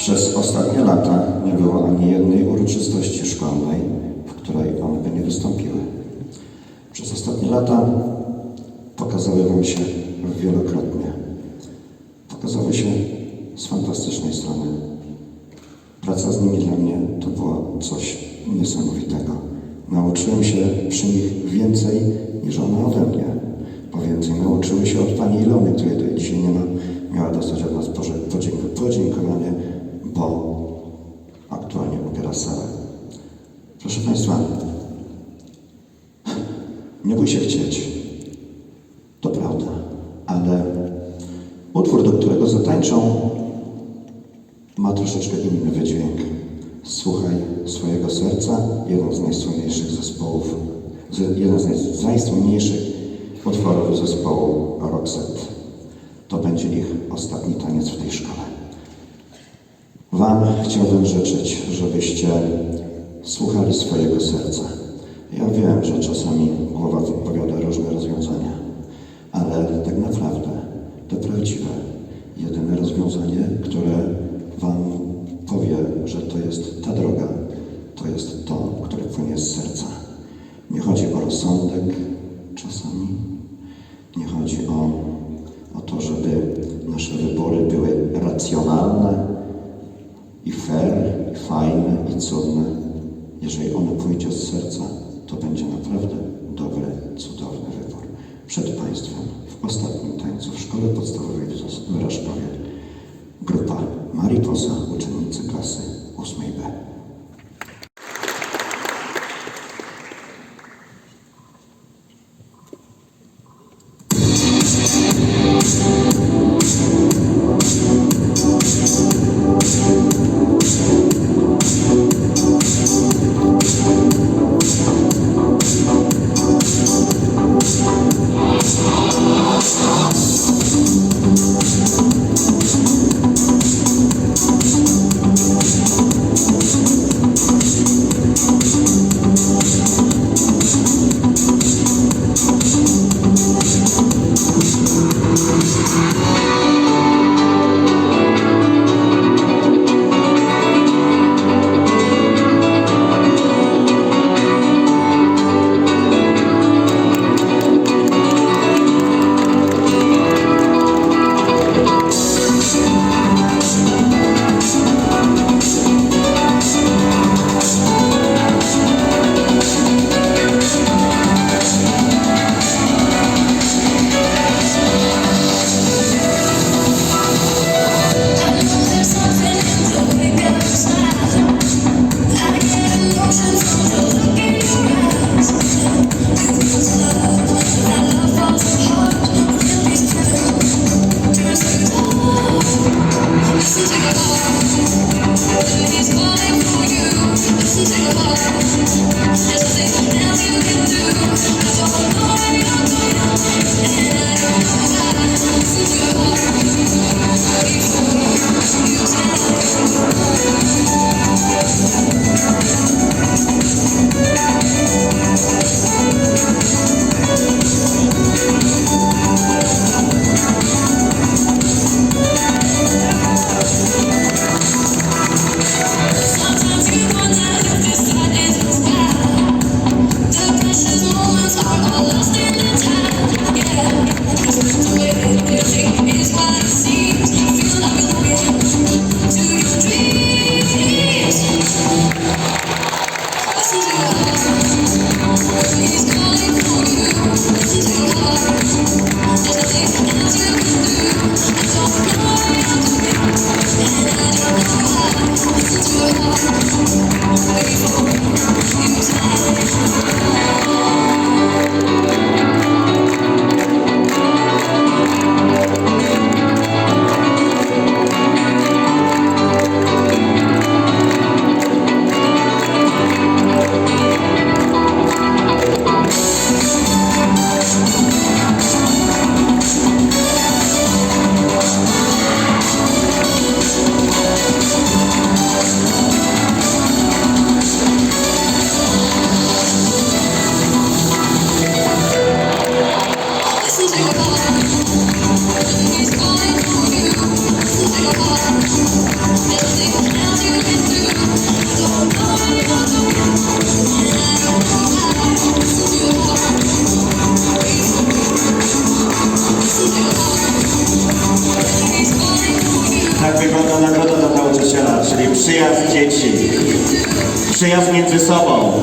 Przez ostatnie lata nie było ani jednej uroczystości szkolnej, w której one by nie wystąpiły. Przez ostatnie lata pokazały Wam się wielokrotnie. Pokazały się z fantastycznej strony. Praca z nimi dla mnie to było coś niesamowitego. Nauczyłem się przy nich więcej niż one ode mnie. Po więcej nauczyły się od Pani Ilony, której tutaj dzisiaj nie ma. Miała dostać od nas poże- Proszę Państwa, nie bój się chcieć. To prawda, ale utwór, do którego zatańczą, ma troszeczkę inny wydźwięk. Słuchaj swojego serca, jeden z najsłynniejszych zespołów, jeden z najsłynniejszych utworów zespołu Roxette. To będzie ich ostatni taniec w tej szkole. Wam chciałbym życzyć, żebyście słuchali swojego serca. Ja wiem, że czasami głowa podpowiada różne rozwiązania, ale tak naprawdę to prawdziwe, jedyne rozwiązanie, które Wam powie, że to jest ta droga, to jest to, które płynie z serca. Nie chodzi o rozsądek czasami, nie chodzi o, o to, żeby nasze wybory były racjonalne, i fair, i fajne, i cudne. Jeżeli ono pójdzie z serca, to będzie naprawdę dobry, cudowny wybór. Przed Państwem w ostatnim tańcu w Szkole Podstawowej w Wyraszkowie grupa Mariposa, uczennicy klasy 8B. There's przyjazd dzieci, przyjazd między sobą.